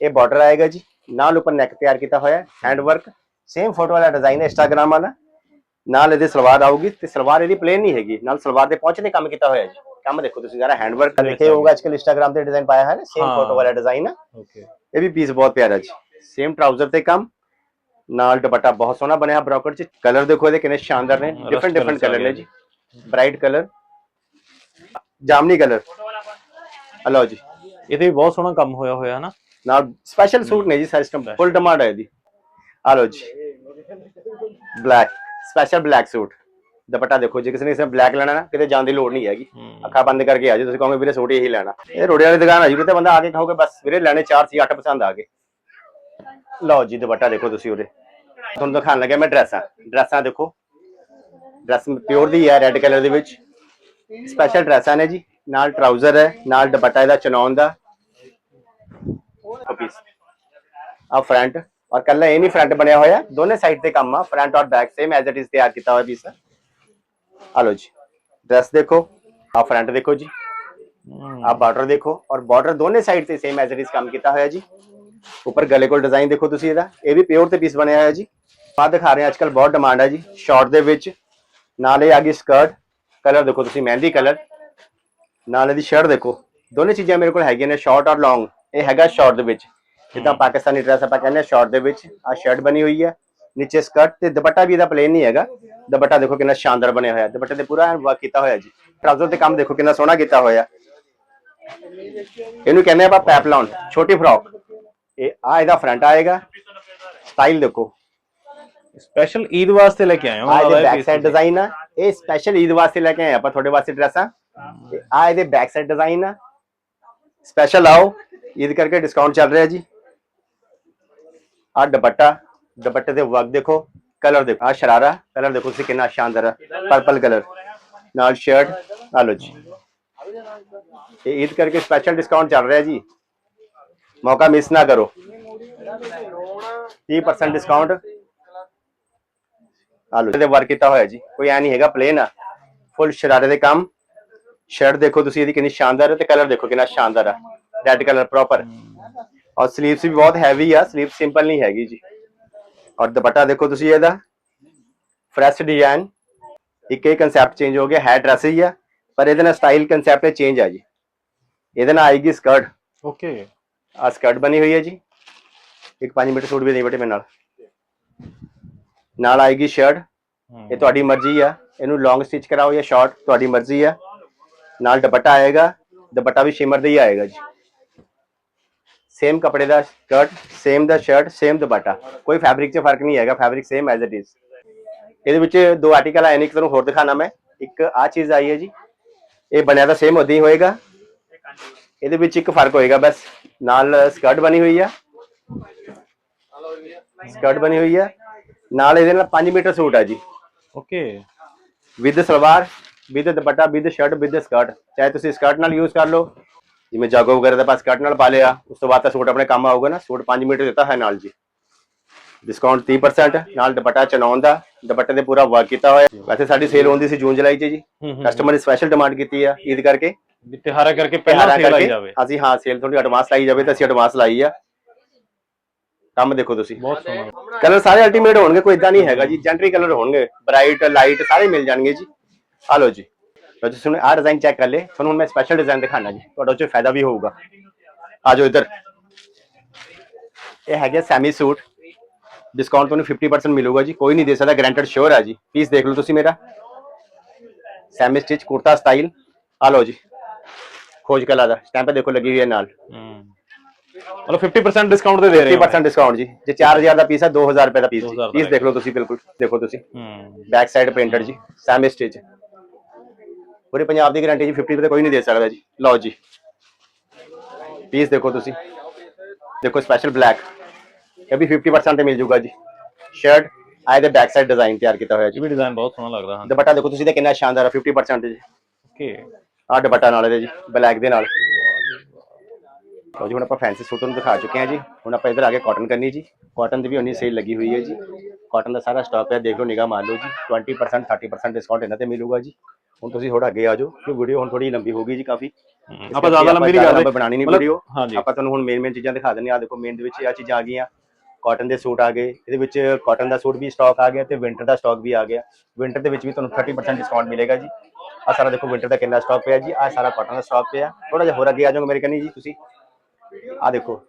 Speaker 4: ਇਹ ਬਾਰਡਰ ਆਏਗਾ ਜੀ। ਨਾਲ ਉੱਪਰ ਨੈਕ ਤਿਆਰ ਕੀਤਾ ਹੋਇਆ ਹੈਂਡ ਵਰਕ ਸੇਮ ਫੋਟੋ ਵਾਲਾ ਡਿਜ਼ਾਈਨ ਹੈ ਇੰਸਟਾਗ੍ਰਾਮ ਵਾਲਾ। ਨਾਲ ਇਹਦੇ ਸਲਵਾਰ ਆਊਗੀ ਤੇ ਸਲਵਾਰ ਇਹਦੀ ਪਲੇਨ ਨਹੀਂ ਹੈਗੀ। ਨਾਲ ਸਲਵਾਰ ਦੇ ਪਹੁੰਚ ਤੇ ਕੰਮ ਕੀਤਾ ਹੋਇਆ ਜੀ। ਕੰਮ ਦੇਖੋ ਤੁਸੀਂ ਸਾਰਾ ਹੈਂਡ ਵਰਕ ਦੇਖੇ ਹੋਊਗਾ ਅੱਜਕੱਲ ਇੰਸਟਾਗ੍ਰਾਮ ਤੇ ਡਿਜ਼ਾਈਨ ਪਾਇਆ ਹੈ ਨਾ ਸੇਮ। ਫੋਟੋ ਵਾਲਾ ਡਿਜ਼ਾਈਨ ਹੈ
Speaker 2: ਓਕੇ
Speaker 4: ਇਹ ਵੀ ਪੀਸ ਬਹੁਤ ਪਿਆਰਾ ਜੀ। ਸੇਮ ਟਰਾਊਜ਼ਰ ਤੇ ਕੰਮ ਨਾਲ ਦੁਪੱਟਾ ਬਹੁਤ ਸੋਹਣਾ ਬਣਿਆ ਬ੍ਰੋਕਟ ਚ। ਕਲਰ ਦੇਖੋ ਇਹਦੇ ਕਿੰਨੇ ਸ਼ਾਨਦਾਰ ਨੇ ਡਿਫਰੈਂਟ ਡਿਫਰੈਂਟ ਕਲਰ ਨੇ ਜੀ। ਬ੍ਰਾਈਟ ਕਲਰ ਜਾਮਨੀ ਕਲਰ ਹਲੋ ਜੀ।
Speaker 2: ਇਹਦੇ ਵੀ ਬਹੁਤ ਸੋਹਣਾ ਕੰਮ ਹੋਇਆ ਹੋਇਆ ਹਨਾ
Speaker 4: ਨਾਲ ਸਪੈਸ਼ਲ ਸੂਟ ਨੇ ਜੀ ਸਿਸਟਮ ਫੁੱਲ ਡਿਮਾਂਡ ਹੈ ਇਹਦੀ। ਹਲੋ ਜੀ। Black special black suit dupatta ਦੇਖੋ ਜੇ ਕਿਸੇ ਨੇ ਕਿਸੇ ਬਲੈਕ ਲੈਣਾ ਨਾ ਕਿਤੇ ਜਾਣ ਦੀ ਲੋੜ ਨਹੀਂ ਹੈਗੀ। ਅੱਖਾਂ ਬੰਦ ਕਰਕੇ ਆ ਜਾਓ ਤੁਸੀਂ ਕਹੋਗੇ ਵੀਰੇ ਸੂਟ ਇਹੀ ਲੈਣਾ। ਇਹ ਰੋੜੇ ਵਾਲੀ ਦੁਕਾਨ ਆ ਜੀ ਕਿਤੇ ਬੰਦਾ ਆ ਕੇ ਕਹੋਗੇ ਬਸ ਵੀਰੇ ਲੈਣੇ ਚਾਰ ਸੀ ਅੱਠ ਪਸੰਦ ਆ ਗਏ। ਲਓ ਜੀ ਦੁਪੱਟਾ ਦੇਖੋ ਤੁਸੀਂ ਉਰੇ ਤੁਹਾਨੂੰ ਦਿਖਾਣ ਲੱਗਿਆ ਮੈਂ ਡਰੈਸਾਂ। ਡਰੈਸਾਂ ਦੇਖੋ। ਡਰੈਸ ਪਿਓਰ ਦੀ ਹੈ ਰੈੱਡ ਕਲਰ ਦੇ ਵਿੱਚ। ਸਪੈਸ਼ਲ ਡਰੈਸਾਂ ਨੇ ਜੀ। ਨਾਲ ਟਰਾਊਜ਼ਰ ਹੈ ਨਾਲ ਦੁਪੱਟਾ ਇਹਦਾ ਚਨੌਨ ਦਾ। ਆ ਫਰੰਟ ਔਰ ਕੱਲਾ ਇਹ ਨਹੀਂ ਫਰੰਟ ਬਣਿਆ ਹੋਇਆ, ਦੋਨੇ ਸਾਈਡ ਤੇ ਕੰਮ ਆ ਫਰੰਟ ਔਰ back same as it is ਤਿਆਰ ਕੀਤਾ ਹੋਇਆ ਪੀਸ ਆ ਲਓ ਜੀ ਡਰੈਸ ਦੇਖੋ, ਆ ਫਰੰਟ ਦੇਖੋ ਜੀ, ਆ ਬਾਰਡਰ ਦੇਖੋ, ਔਰ ਬਾਰਡਰ ਦੋਨੇ ਸਾਈਡ ਤੇ ਸੇਮ ਐਜ਼ ਇਟ ਇਜ਼ ਕੰਮ ਕੀਤਾ ਹੋਇਆ ਜੀ। ਉੱਪਰ ਗਲੇ ਕੋਲ ਡਿਜ਼ਾਈਨ ਦੇਖੋ ਤੁਸੀਂ ਇਹਦਾ, ਇਹ ਵੀ ਪਿਓਰ ਤੇ ਪੀਸ ਬਣਿਆ ਹੋਇਆ ਜੀ। ਆ ਦਿਖਾ ਰਹੇ ਅੱਜ ਅੱਜਕੱਲ ਬਹੁਤ ਡਿਮਾਂਡ ਹੈ ਜੀ ਸ਼ਾਰਟ ਦੇ ਵਿੱਚ, ਨਾਲ ਇਹ ਆ ਗਈ ਸਕਰਟ ਕਲਰ ਦੇਖੋ ਤੁਸੀਂ, ਮਹਿੰਦੀ ਕਲਰ ਨਾਲ ਇਹਦੀ ਸ਼ਰਟ ਦੇਖੋ, ਦੋਨੇ ਚੀਜ਼ਾਂ ਮੇਰੇ ਕੋਲ ਹੈਗੀਆਂ ਨੇ ਸ਼ਾਰਟ ਔਰ ਲੌਂਗ ਇਹ ਹੈਗਾ ਸ਼ਾਰਟ ਦੇ ਵਿੱਚ। ਜਿੱਦਾਂ ਪਾਕਿਸਤਾਨੀ ਡਰੈਸ ਆਪਾਂ ਕਹਿੰਦੇ ਆ ਸ਼ਾਰਟ ਦੇ ਵਿੱਚ ਆ ਸ਼ਰਟ ਬਣੀ ਹੋਈ ਹੈ ਨੀਚੇ ਸਕਰਟ ਤੇ ਦੁਪੱਟਾ ਵੀ ਇਹਦਾ ਪਲੇਨ ਨਹੀਂ ਹੈਗਾ। ਦੁਪੱਟਾ ਦੇਖੋ ਕਿੰਨਾ ਸ਼ਾਨਦਾਰ ਬਣਿਆ ਹੋਇਆ ਦੁਪੱਟੇ ਤੇ ਪੂਰਾ ਵਰਕ ਕੀਤਾ ਹੋਇਆ ਜੀ। ਟਰਾਊਜ਼ਰ ਤੇ ਕੰਮ ਦੇਖੋ ਕਿੰਨਾ ਸੋਹਣਾ ਕੀਤਾ ਹੋਇਆ। ਇਹਨੂੰ ਕਹਿੰਦੇ ਆਪਾਂ ਪੈਪਲੌਨ ਛੋਟੀ ਫਰੋਕ ਇਹ ਆ ਇਹਦਾ ਫਰੰਟ ਆਏਗਾ। ਸਟਾਈਲ ਦੇਖੋ।
Speaker 2: ਸਪੈਸ਼ਲ ਈਦ ਵਾਸਤੇ ਲੈ ਕੇ ਆਏ ਹਾਂ
Speaker 4: ਆ ਇਹਦੇ ਬੈਕ ਸਾਈਡ। ਡਿਜ਼ਾਈਨ ਆ। ਇਹ ਸਪੈਸ਼ਲ ਈਦ ਵਾਸਤੇ ਲੈ ਕੇ ਆਏ ਆਪਾਂ ਤੁਹਾਡੇ ਵਾਸਤੇ ਡਰੈਸਾਂ ਤੇ ਆ ਇਹਦੇ ਬੈਕ ਸਾਈਡ ਡਿਜ਼ਾਈਨ ਆ। ਸਪੈਸ਼ਲ ਆਓ ਈਦ ਕਰਕੇ ਡਿਸਕਾਊਂਟ ਚੱਲ ਰਿਹਾ ਜੀ। ਆ ਦੁਪੱਟਾ, ਦੁਪੱਟੇ ਦੇ ਵਰਕ ਦੇਖੋ ਕਲਰ ਦੇਖੋ ਆ ਸ਼ਰਾਰਾ ਕਲਰ ਦੇਖੋ ਤੁਸੀਂ ਕਿੰਨਾ ਸ਼ਾਨਦਾਰ ਆ ਪਰਪਲ ਕਲਰ ਨਾਲ ਸ਼ਰਟ ਆ ਲਓ ਜੀ। ਇਹ ਈਦ ਕਰਕੇ ਸਪੈਸ਼ਲ ਡਿਸਕਾਊਂਟ ਚੱਲ ਰਿਹਾ ਜੀ। ਮੌਕਾ ਮਿਸ ਨਾ ਕਰੋ। 30% ਡਿਸਕਾਊਂਟ ਆ ਲਓ ਇਹਦੇ ਵਰਕ ਕੀਤਾ ਹੋਇਆ ਜੀ। ਕੋਈ ਐ ਨਹੀਂ ਹੈਗਾ ਪਲੇਨ ਆ। ਫੁੱਲ ਸ਼ਰਾਰੇ ਦੇ ਕੰਮ। ਸ਼ਰਟ ਦੇਖੋ ਤੁਸੀਂ, ਇਹਦੀ ਕਿੰਨੀ ਸ਼ਾਨਦਾਰ ਹੈ ਤੇ ਕਲਰ ਦੇਖੋ ਕਿੰਨਾ ਸ਼ਾਨਦਾਰ ਆ। ਰੈੱਡ ਕਲਰ ਪ੍ਰੋਪਰ ਔਰ 슬ੀਵਸ ਵੀ ਬਹੁਤ ਹੈਵੀ ਆ 슬ੀਵ ਸਿੰਪਲ ਨਹੀਂ ਹੈਗੀ ਜੀ। ਔਰ ਦੁਪੱਟਾ ਦੇਖੋ ਤੁਸੀਂ ਇਹਦਾ। ਫਰੈਸ਼ ਡਿਜ਼ਾਈਨ ਇੱਕ ਇਹ ਕਨਸੈਪਟ ਚੇਂਜ ਹੋ ਗਿਆ ਹੈ ਡਰੈਸ ਹੀ ਆ ਪਰ ਇਹਦੇ ਨਾਲ ਸਟਾਈਲ ਕਨਸੈਪਟ ਚੇਂਜ ਆ ਜੀ। ਇਹਦੇ ਨਾਲ ਆਏਗੀ ਸਕਰਟ
Speaker 2: ਓਕੇ
Speaker 4: ਆ ਸਕਰਟ ਬਣੀ ਹੋਈ ਹੈ ਜੀ। ਇੱਕ 5 ਮੀਟਰ ਸੂਟ ਵੀ ਨਹੀਂ ਬਟੇ ਮੇਰੇ ਨਾਲ। ਨਾਲ ਆਏਗੀ ਸ਼ਰਟ ਇਹ ਤੁਹਾਡੀ ਮਰਜ਼ੀ ਆ। ਇਹਨੂੰ ਲੌਂਗ ਸਟਿਚ ਕਰਾਓ ਜਾਂ ਸ਼ਾਰਟ ਤੁਹਾਡੀ ਮਰਜ਼ੀ ਆ। ਨਾਲ ਦੁਪੱਟਾ ਆਏਗਾ। ਦੁਪੱਟਾ ਵੀ ਸ਼ਿਮਰ ਦਾ ਹੀ ਆਏਗਾ ਜੀ। ਸੇਮ ਕੱਪੜੇ ਦਾ ਸਕਰਟ ਸੇਮ ਦਾ ਸ਼ਰਟ ਸੇਮ ਦੁਪੱਟਾ। ਕੋਈ ਫੈਬਰਿਕ 'ਚ ਫ਼ਰਕ ਨਹੀਂ ਹੈਗਾ fabric same as it is ਇਹਦੇ ਵਿੱਚ ਦੋ ਆਰਟੀਕਲ ਆਏ ਨੇ ਇੱਕ ਤੁਹਾਨੂੰ ਹੋਰ ਦਿਖਾਣਾ ਮੈਂ। ਇੱਕ ਆ ਚੀਜ਼ ਆਈ ਹੈ ਜੀ। ਇਹ ਬਣਿਆ ਤਾਂ ਸੇਮ ਉਦਾਂ ਹੀ ਹੋਏਗਾ। ਇਹਦੇ ਵਿੱਚ ਇੱਕ ਫ਼ਰਕ ਹੋਏਗਾ ਬਸ। ਨਾਲ ਸਕਰਟ ਬਣੀ ਹੋਈ ਆ। ਸਕਰਟ ਬਣੀ ਹੋਈ ਆ। ਨਾਲ ਇਹਦੇ ਨਾਲ 5 ਮੀਟਰ ਸੂਟ ਆ ਜੀ।
Speaker 2: Okay
Speaker 4: with salwar with dupatta with shirt with skirt ਚਾਹੇ ਤੁਸੀਂ ਸਕਰਟ ਨਾਲ ਯੂਜ਼ ਕਰ ਲਓ। ਜਿਵੇਂ ਜਾਗੋ ਵਗੈਰਾ ਦਾ ਆਪਾਂ ਸਕਰਟ ਨਾਲ ਪਾ ਲਿਆ ਉਸ ਤੋਂ ਬਾਅਦ ਤਾਂ ਸੂਟ ਆਪਣੇ ਕੰਮ ਆਊਗਾ ਨਾ ਸੂਟ 5 ਮੀਟਰ ਦਿੱਤਾ ਹੈ ਨਾਲ ਜੀ। ਡਿਸਕਾਊਂਟ 30% ਨਾਲ ਦੁਪੱਟਾ ਚਨਾਉਣ ਦਾ ਦੁਪੱਟੇ ਤੇ ਪੂਰਾ ਵਰਕ ਕੀਤਾ ਹੋਇਆ। ਵੈਸੇ ਸਾਡੀ ਸੇਲ ਹੁੰਦੀ ਸੀ ਜੂਨ ਜੁਲਾਈ 'ਚ ਜੀ। ਕਸਟਮਰ ਨੇ ਸਪੈਸ਼ਲ ਡਿਮਾਂਡ ਕੀਤੀ ਆ ਈਦ ਕਰਕੇ।
Speaker 2: ਤਿਹਾਰਾ ਕਰਕੇ ਪਹਿਲਾਂ ਸੇਲ ਆਈ
Speaker 4: ਕਰਕੇ
Speaker 2: ਜਾਵੇ।
Speaker 4: ਅਸੀਂ ਹਾਂ ਸੇਲ ਥੋੜੀ ਐਡਵਾਂਸ ਲਾਈ ਜਾਵੇ ਤਾਂ ਅਸੀਂ ਐਡਵਾਂਸ ਲਾਈ ਆ। ਕੰਮ ਦੇਖੋ ਤੁਸੀਂ।
Speaker 2: ਬਹੁਤ ਸੋਹਣਾ।
Speaker 4: ਕਲਰ ਸਾਰੇ ਅਲਟੀਮੇਟ ਹੋਣਗੇ ਕੋਈ ਇਦਾਂ ਨਹੀਂ ਹੈਗਾ ਜੀ। ਜੈਂਟਰੀ ਕਲਰ ਹੋਣਗੇ। ਬ੍ਰਾਈਟ ਲਾਈਟ ਸਾਰੇ ਮਿਲ ਜਾਣਗੇ ਜੀ। ਆ ਲਓ ਜੀ। ਲਓ ਜੀ ਸੁਣੋ ਆਹ ਡਿਜ਼ਾਈਨ ਚੈੱਕ ਕਰ ਲੈ ਤੁਹਾਨੂੰ ਹੁਣ ਮੈਂ ਸਪੈਸ਼ਲ ਡਿਜ਼ਾਈਨ ਦਿਖਾਣਾ ਜੀ। ਤੁਹਾਡਾ ਉਹ 'ਚ ਫਾਇਦਾ ਵੀ ਹੋਊਗਾ। ਆ ਜਾਓ ਇੱਧਰ। ਇਹ ਹੈਗੇ ਸੈਮੀ ਸੂਟ ਡਿਸਕਾਊਂਟ ਤੁਹਾਨੂੰ 50% ਮਿਲੂਗਾ ਜੀ। ਕੋਈ ਨਹੀਂ ਦੇ ਸਕਦਾ ਗਰੰਟਡ ਸ਼ੋਰ ਹੈ ਜੀ। ਪੀਸ ਦੇਖ ਲਓ ਤੁਸੀਂ ਮੇਰਾ। ਸੈਮੀ ਸਟਿਚ ਕੁਰਤਾ ਸਟਾਈਲ ਆ ਲਓ ਜੀ। ਖੋਜ ਕਲਾ ਦਾ। ਸਟੈਂਪ ਦੇਖੋ ਲੱਗੀ ਹੋਈ ਹੈ ਨਾਲ।
Speaker 2: ਮਤਲਬ 50% ਡਿਸਕਾਊਂਟ ਤੇ ਦੇ ਰਹੇ ਹੋ।
Speaker 4: 50% ਡਿਸਕਾਊਂਟ ਜੀ। ਜੇ 4000 ਦਾ ਪੀਸ ਹੈ 2000 ਰੁਪਏ ਦਾ ਪੀਸ
Speaker 2: 2000 ਦਾ
Speaker 4: ਪੀਸ ਦੇਖ ਲਓ ਤੁਸੀਂ ਬਿਲਕੁਲ। ਦੇਖੋ ਤੁਸੀਂ। ਬੈਕ ਸਾਈਡ ਪ੍ਰਿੰਟਡ ਜੀ। ਸੈਮੀ ਸਟਿਚ ਪੂਰੇ ਪੰਜਾਬ ਦੀ ਗਾਰੰਟੀ ਜੀ 50 ਤੇ ਕੋਈ ਨਹੀਂ ਦੇ ਸਕਦਾ ਜੀ। ਲਓ ਜੀ। ਪੀਸ ਦੇਖੋ ਤੁਸੀਂ। ਦੇਖੋ ਸਪੈਸ਼ਲ ਬਲੈਕ ਇਹ ਵੀ 50% ਤੇ ਮਿਲ ਜੂਗਾ ਜੀ। ਸ਼ਰਟ ਆਏ ਦੇ ਬੈਕ ਸਾਈਡ ਡਿਜ਼ਾਈਨ ਤਿਆਰ ਕੀਤਾ ਹੋਇਆ ਜੀ।
Speaker 2: ਇਹ ਵੀ ਡਿਜ਼ਾਈਨ ਬਹੁਤ ਸੋਹਣਾ ਲੱਗਦਾ ਹਾਂ।
Speaker 4: ਦੁਪੱਟਾ ਦੇਖੋ ਤੁਸੀਂ ਤੇ ਕਿੰਨਾ ਸ਼ਾਨਦਾਰ ਹੈ 50% ਤੇ ਜੀ।
Speaker 2: ਓਕੇ
Speaker 4: ਆਹ ਦੁਪੱਟਾ ਨਾਲ ਇਹਦੇ ਜੀ ਬਲੈਕ ਦੇ ਨਾਲ। ਲਓ ਜੀ ਹੁਣ ਆਪਾਂ ਫੈਂਸੀ ਸੂਟ ਨੂੰ ਦਿਖਾ ਚੁੱਕੇ ਹਾਂ ਜੀ। ਹੁਣ ਆਪਾਂ ਇਧਰ ਆ ਕੇ ਕਾਟਨ ਕਰਨੀ ਜੀ। ਕਾਟਨ ਦੀ ਵੀ ਉਨੀ ਸੇਲ ਲੱਗੀ ਹੋਈ ਹੈ ਜੀ। ਕਾਟਨ ਦਾ ਸਾਰਾ ਸਟਾਕ ਹੈ ਦੇਖ ਲਓ ਨਿਗਾਹ ਮਾਰ ਲਓ ਜੀ। 20% 30% ਡਿਸਕਾਊਂਟ ਇਹਨਾਂ ਤੇ ਮਿਲੂਗਾ ਜੀ। ਹੁਣ ਤੁਸੀਂ ਥੋੜਾ ਅੱਗੇ ਆ ਜਾਓ ਕਿਉਂਕਿ ਵੀਡੀਓ ਹੁਣ ਥੋੜੀ ਲੰਬੀ ਹੋ ਗਈ ਜੀ ਕਾਫੀ।
Speaker 2: ਆਪਾਂ ਜ਼ਿਆਦਾ ਲੰਬੀ ਨਹੀਂ ਕਰਦੇ।
Speaker 4: ਬਣਾਣੀ ਨਹੀਂ ਵੀਡੀਓ। ਆਪਾਂ ਤੁਹਾਨੂੰ ਹੁਣ ਮੇਨ ਮੇਨ ਚੀਜ਼ਾਂ ਦਿਖਾ ਦਿੰਦੇ ਆ ਦੇਖੋ ਮੇਨ ਦੇ ਵਿੱਚ ਇਹ ਚੀਜ਼ਾਂ ਆ ਗਈਆਂ। ਕਾਟਨ ਦੇ ਸੂਟ ਆ ਗਏ। ਇਹਦੇ ਵਿੱਚ ਕਾਟਨ ਦਾ ਸੂਟ ਵੀ ਸਟਾਕ ਆ ਗਿਆ ਤੇ ਵਿੰਟਰ ਦਾ ਸਟਾਕ ਵੀ ਆ ਗਿਆ। ਵਿੰਟਰ ਦੇ ਵਿੱਚ ਵੀ ਤੁਹਾਨੂੰ 30% ਡਿਸਕਾਊਂਟ ਮਿਲੇਗਾ ਜੀ। ਆ ਸਾਰਾ ਦੇਖੋ ਵਿੰਟਰ ਦਾ ਕਿੰਨਾ ਸਟਾਕ ਪਿਆ ਜੀ। ਆ ਸਾਰਾ ਕਾਟਨ ਦਾ ਸਟਾਕ ਪਿਆ। ਥੋੜਾ ਜਿਹਾ ਹੋਰ ਅੱਗੇ ਆ ਜਾਓਗੇ ਮੇਰੇ ਕੰਨੀ ਜੀ ਤੁਸੀਂ। ਆ ਦੇਖੋ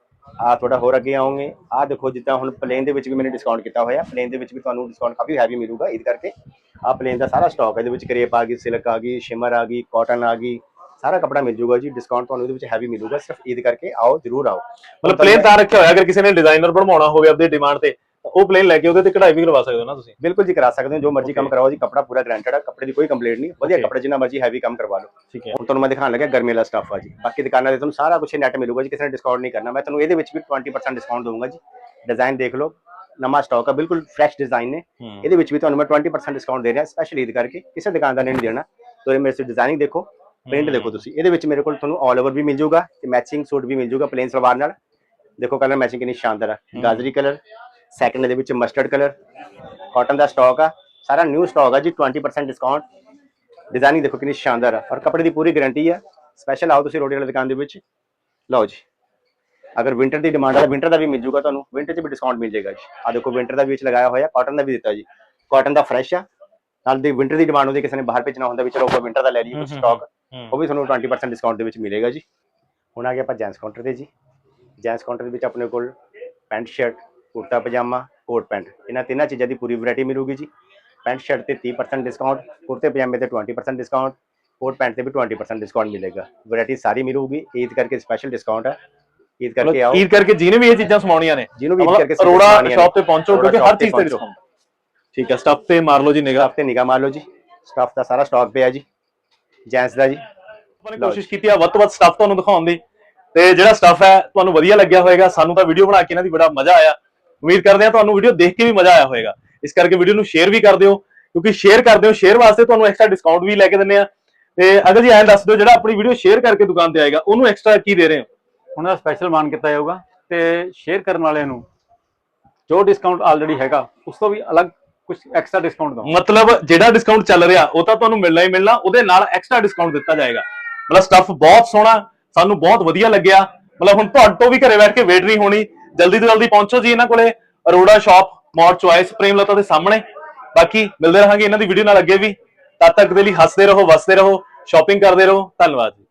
Speaker 4: ਆ ਥੋੜਾ ਹੋਰ ਅੱਗੇ ਆਓਗੇ। ਆ ਦੇਖੋ ਜਿੱਦਾਂ ਹੁਣ ਪਲੇਨ ਦੇ ਵਿੱਚ ਵੀ ਮੈंने ਡਿਸਕਾਊਂਟ ਕੀਤਾ ਹੋਇਆ। ਪਲੇਨ ਦੇ ਵਿੱਚ ਵੀ ਤੁਹਾਨੂੰ ਡਿਸਕਾਊਂਟ ਕਾਫੀ ਹੈਵੀ ਮਿਲੂਗਾ। ਇਹਦੇ ਕਰਕੇ ਆ ਪਲੇਨ ਦਾ ਸਾਰਾ ਸਟਾਕ ਹੈ ਇਹਦੇ ਵਿੱਚ ਕਰੇਪ ਆ ਗਈ ਸਿਲਕ ਆ ਗਈ ਸ਼ਿਮਰ ਆ ਗਈ ਕਾਟਨ ਆ ਗਈ ਸਾਰਾ ਕਪੜਾ ਮਿਲ ਜੂਗਾ ਜੀ ਡਿਸਕਾਊਂਟ ਤੁਹਾਨੂੰ ਇਹਦੇ ਵਿੱਚ ਹੈਵੀ ਮਿਲੂਗਾ ਸਿਰਫ ਇਹਦੇ ਕਰਕੇ ਆਓ ਜਰੂਰ ਆਓ।
Speaker 2: ਮਤਲਬ ਪਲੇਨ ਤਾਂ ਰੱਖਿਆ ਹੋਇਆ ਅਗਰ ਕਿਸੇ ਨੇ ਡਿਜ਼ਾਈਨਰ ਬਣਵਾਉਣਾ ਹੋਵੇ ਆਪਣੀ ਡਿਮਾਂਡ ਤੇ ਉਹ ਪਲੇਨ ਲੈ ਕੇ ਉਹਦੇ ਤੇ ਕਢਾਈ ਵੀ ਕਰਵਾ ਸਕਦੇ ਹੋ ਨਾ ਤੁਸੀਂ?
Speaker 4: ਬਿਲਕੁਲ ਜੀ ਕਰਾ ਸਕਦੇ ਹੋ ਜੋ ਮਰਜ਼ੀ ਕੰਮ. ਕਰਾਓ ਜੀ ਕਪੜਾ ਪੂਰਾ ਗਰੰਟਡ ਹੈ ਕੱਪੜੇ ਦੀ ਕੋਈ ਕੰਪਲੇਂਟ ਨਹੀਂ ਵਧੀਆ. ਕੱਪੜੇ ਜਿੰਨਾ ਮਰਜ਼ੀ ਹੈਵੀ ਕੰਮ ਕਰਵਾ ਲਓ।
Speaker 2: ਠੀਕ ਹੈ।
Speaker 4: ਹੁਣ ਤੁਹਾਨੂੰ ਮੈਂ ਦਿਖਾਉਣ ਲੱਗਿਆ ਗਰਮੀ ਵਾਲਾ ਸਟੱਫ ਆ ਜੀ ਬਾਕੀ ਦੁਕਾਨਾਂ ਤੇ ਤੁਹਾਨੂੰ ਸਾਰਾ ਕੁਝ ਨੈਟ ਮਿਲੂਗਾ ਜੀ ਕਿਸੇ ਨੇ ਡਿਸਕਾਊਂਟ ਨਹੀਂ ਕਰਨਾ ਮੈਂ ਤੁਹਾਨੂੰ ਇਹਦੇ ਵਿੱਚ ਵੀ 20% ਡਿਸਕਾਊਂਟ ਦਊਂਗਾ ਜੀ। ਡਿਜ਼ਾਈਨ ਦੇਖ ਲਓ ਨਵਾਂ ਸਟਾਕ ਆ ਬਿਲਕੁਲ ਫਰੈਸ਼ ਡਿਜ਼ਾਈਨ ਨੇ। ਇਹਦੇ ਵਿੱਚ ਵੀ ਤੁਹਾਨੂੰ ਮੈਂ 20% ਡਿਸਕਾਊਂਟ ਦੇ ਰਿਹਾ ਸਪੈਸ਼ਲ ਈਦ ਕਰਕੇ ਕਿਸੇ ਦੁਕਾਨਦਾਰ ਨੇ ਨਹੀਂ ਦੇਣਾ। ਤੋ ਇਹ ਮੇਰੇ ਸੇ ਡਿਜ਼ਾਈਨਿੰਗ ਦੇਖੋ ਪ੍ਰਿੰਟ ਦੇਖੋ ਤੁਸੀਂ। ਇਹਦੇ ਵਿੱਚ ਮੇਰੇ ਕੋਲ ਤੁਹਾਨੂੰ ਆਲ ਓਵਰ ਵੀ ਮਿਲ ਜਾਊਗਾ ਤੇ ਮੈਚਿੰਗ ਸੂਟ ਵੀ ਮਿਲ ਜਾਊਗਾ ਪਲੇਨ ਸਲਵਾਰ ਨਾਲ। ਦੇਖੋ ਕਲਰ ਮੈਚਿੰਗ ਕਿੰਨੀ ਸ਼ਾਨਦਾਰ ਹੈ। ਗਾਜਰੀ ਕਲਰ ਸੈਕੰਡ ਦੇ ਵਿੱਚ ਮਸਟਰਡ ਕਲਰ ਕਾਟਨ ਦਾ ਸਟਾਕ ਆ। ਸਾਰਾ ਨਿਊ ਸਟਾਕ ਆ ਜੀ 20% ਡਿਸਕਾਊਂਟ ਡਿਜ਼ਾਈਨਿੰਗ ਦੇਖੋ ਕਿੰਨੀ ਸ਼ਾਨਦਾਰ ਆ। ਔਰ ਕੱਪੜੇ ਦੀ ਪੂਰੀ ਗਾਰੰਟੀ ਆ। ਸਪੈਸ਼ਲ ਆਓ ਤੁਸੀਂ ਰੋਟੀ ਵਾਲੀ ਦੁਕਾਨ ਦੇ ਵਿੱਚ। ਲਓ ਜੀ। ਅਗਰ ਵਿੰਟਰ ਦੀ ਡਿਮਾਂਡ ਹੈ ਵਿੰਟਰ ਦਾ ਵੀ ਮਿਲ ਜੂਗਾ ਤੁਹਾਨੂੰ। ਵਿੰਟਰ 'ਚ ਵੀ ਡਿਸਕਾਊਂਟ ਮਿਲ ਜਾਏਗਾ ਜੀ। ਆ ਦੇਖੋ ਵਿੰਟਰ ਦਾ ਵੀ ਵਿੱਚ ਲਗਾਇਆ ਹੋਇਆ ਕਾਟਨ ਦਾ ਵੀ ਦਿੱਤਾ ਜੀ। ਕਾਟਨ ਦਾ ਫਰੈਸ਼ ਆ। ਨਾਲ ਦੀ ਵਿੰਟਰ ਦੀ ਡਿਮਾਂਡ ਹੁੰਦੀ ਕਿਸੇ ਨੇ ਬਾਹਰ ਭੇਜਣਾ ਹੁੰਦਾ ਵੀ ਚਲੋ ਆਪਾਂ ਵਿੰਟਰ ਦਾ ਲੈ ਲਈਏ ਕੁਝ ਸਟਾਕ ਉਹ ਵੀ ਤੁਹਾਨੂੰ 20% ਡਿਸਕਾਊਂਟ ਦੇ ਵਿੱਚ ਮਿਲੇਗਾ ਜੀ। ਹੁਣ ਆ ਗਿਆ ਆਪਾਂ ਜੈਂਸ ਕਾਊਂਟਰ ਤੇ ਜੀ। ਜੈਂਸ ਕਾਊਂਟਰ ਦੇ ਵਿੱਚ ਆਪਣੇ ਕੋਲ pant shirt kurta pyjama coat pant ਇਹਨਾਂ ਤਿੰਨਾਂ ਚੀਜ਼ਾਂ ਦੀ ਪੂਰੀ ਵੈਰਾਈਟੀ ਮਿਲੂਗੀ ਜੀ। ਪੈਂਟ ਸ਼ਰਟ ਤੇ 30% ਡਿਸਕਾਊਂਟ ਕੁਰਤੇ ਪਜਾਮੇ ਤੇ 20% ਡਿਸਕਾਊਂਟ ਕੋਟ ਪੈਂਟ ਤੇ ਵੀ 20% ਡਿਸਕਾਊਂਟ ਮਿਲੇਗਾ। ਵੈਰਾਈਟੀ ਸਾਰੀ ਮਿਲੂਗੀ। ਈਦ ਕਰਕੇ ਸਪੈਸ਼ਲ ਡਿਸਕਾਊਂਟ ਹੈ ਈਦ ਕਰਕੇ ਆਓ।
Speaker 2: ਈਦ ਕਰਕੇ ਜਿਹਨੇ ਵੀ ਇਹ ਚੀਜ਼ਾਂ ਸਮਾਉਣੀਆਂ ਨੇ
Speaker 4: ਜਿਹਨੂੰ ਵੀ ਈਦ ਕਰਕੇ
Speaker 2: ਅਰੋੜਾ ਸ਼ਾਪ ਤੇ ਪਹੁੰਚੋ ਕਿਉਂਕਿ ਹਰ ਚੀਜ਼ ਤੇ। ਡਿਸਕਾਊਂਟ ਠੀਕ ਹੈ ਸਟਫ ਤੇ ਮਾਰ ਲਓ ਜੀ ਨਿਗਾਹ
Speaker 4: ਸਟਾਫ ਤੇ ਨਿਗਾਹ ਮਾਰ ਲਓ ਜੀ। ਸਟਾਫ ਦਾ ਸਾਰਾ ਸਟਾਕ ਪਿਆ ਜੀ। ਜੈਂਸ ਦਾ ਜੀ।
Speaker 2: ਆਪਾਂ ਨੇ ਕੋਸ਼ਿਸ਼ ਕੀਤੀ ਆ ਵੱਧ ਤੋਂ ਵੱਧ ਸਟਫ ਤੁਹਾਨੂੰ ਦਿਖਾਉਣ ਦੀ। ਤੇ ਜਿਹੜਾ ਸਟਫ ਹੈ ਤੁਹਾਨੂੰ ਵਧੀਆ ਲੱਗਿਆ ਹੋਵੇਗਾ ਸਾਨੂੰ ਤਾਂ ਵੀਡੀਓ ਬਣਾ ਕੇ ਇਹਨਾਂ ਦੀ ਬੜਾ ਮਜ਼ਾ ਆਇਆ। ਉਮੀਦ ਕਰਦੇ ਹਾਂ ਤੁਹਾਨੂੰ ਵੀਡੀਓ ਦੇਖ ਕੇ ਵੀ ਮਜ਼ਾ ਆਇਆ ਹੋਵੇਗਾ ਇਸ ਕਰਕੇ ਵੀਡੀਓ ਨੂੰ ਸ਼ੇਅਰ ਵੀ ਕਰ ਦਿਓ ਕਿਉਂਕਿ ਸ਼ੇਅਰ ਕਰਦੇ ਹੋ ਸ਼ੇਅਰ ਵਾਸਤੇ ਤੁਹਾਨੂੰ ਐਕਸਟਰਾ ਡਿਸਕਾਊਂਟ ਵੀ ਲੈ ਕੇ ਦਿੰਨੇ ਆ ਤੇ ਅਗਰ ਜੀ ਐਂ ਦੱਸ ਦਿਓ ਜਿਹੜਾ ਆਪਣੀ ਵੀਡੀਓ ਸ਼ੇਅਰ ਕਰਕੇ ਦੁਕਾਨ ਤੇ ਆਏਗਾ ਉਹਨੂੰ ਐਕਸਟਰਾ ਕੀ ਦੇ ਰਹੇ ਹੋ?
Speaker 3: ਉਹਨਾਂ ਦਾ ਸਪੈਸ਼ਲ ਮਾਨ ਕੀਤਾ ਜਾਊਗਾ ਤੇ ਸ਼ੇਅਰ ਕਰਨ ਵਾਲਿਆਂ ਨੂੰ ਜੋ ਡਿਸਕਾਊਂਟ ਆਲਰੇਡੀ ਹੈਗਾ, ਉਸ ਤੋਂ ਵੀ ਅਲੱਗ ਕੁਝ ਐਕਸਟਰਾ ਡਿਸਕਾਊਂਟ ਦਵਾਂ
Speaker 2: ਮਤਲਬ ਜਿਹੜਾ ਡਿਸਕਾਊਂਟ ਚੱਲ ਰਿਹਾ, ਉਹ ਤਾਂ ਤੁਹਾਨੂੰ ਮਿਲਣਾ ਹੀ ਮਿਲਣਾ, ਉਹਦੇ ਨਾਲ ਐਕਸਟਰਾ ਡਿਸਕਾਊਂਟ ਦਿੱਤਾ ਜਾਏਗਾ। ਮਤਲਬ ਸਟੱਫ ਬਹੁਤ ਸੋਹਣਾ, ਸਾਨੂੰ ਬਹੁਤ ਵਧੀਆ ਲੱਗਿਆ। ਮਤਲਬ ਹੁਣ ਤੁਹਾਡੇ ਤੋਂ ਵੀ ਘਰੇ ਬੈਠ ਕੇ ਵੇਟ ਨਹੀਂ ਹੋਣੀ। ਜਲਦੀ ਤੋਂ ਜਲਦੀ ਪਹੁੰਚੋ ਜੀ ਇਹਨਾਂ ਕੋਲੇ, Arora shop more choice Premlata ਦੇ ਸਾਹਮਣੇ। ਬਾਕੀ ਮਿਲਦੇ ਰਹਾਂਗੇ ਇਹਨਾਂ ਦੀ ਵੀਡੀਓ ਨਾਲ ਅੱਗੇ ਵੀ। ਤਦ ਤੱਕ ਦੇ ਲਈ ਹੱਸਦੇ ਰਹੋ, ਵਸਦੇ ਰਹੋ ਸ਼ਾਪਿੰਗ ਕਰਦੇ ਰਹੋ। ਧੰਨਵਾਦ ਜੀ।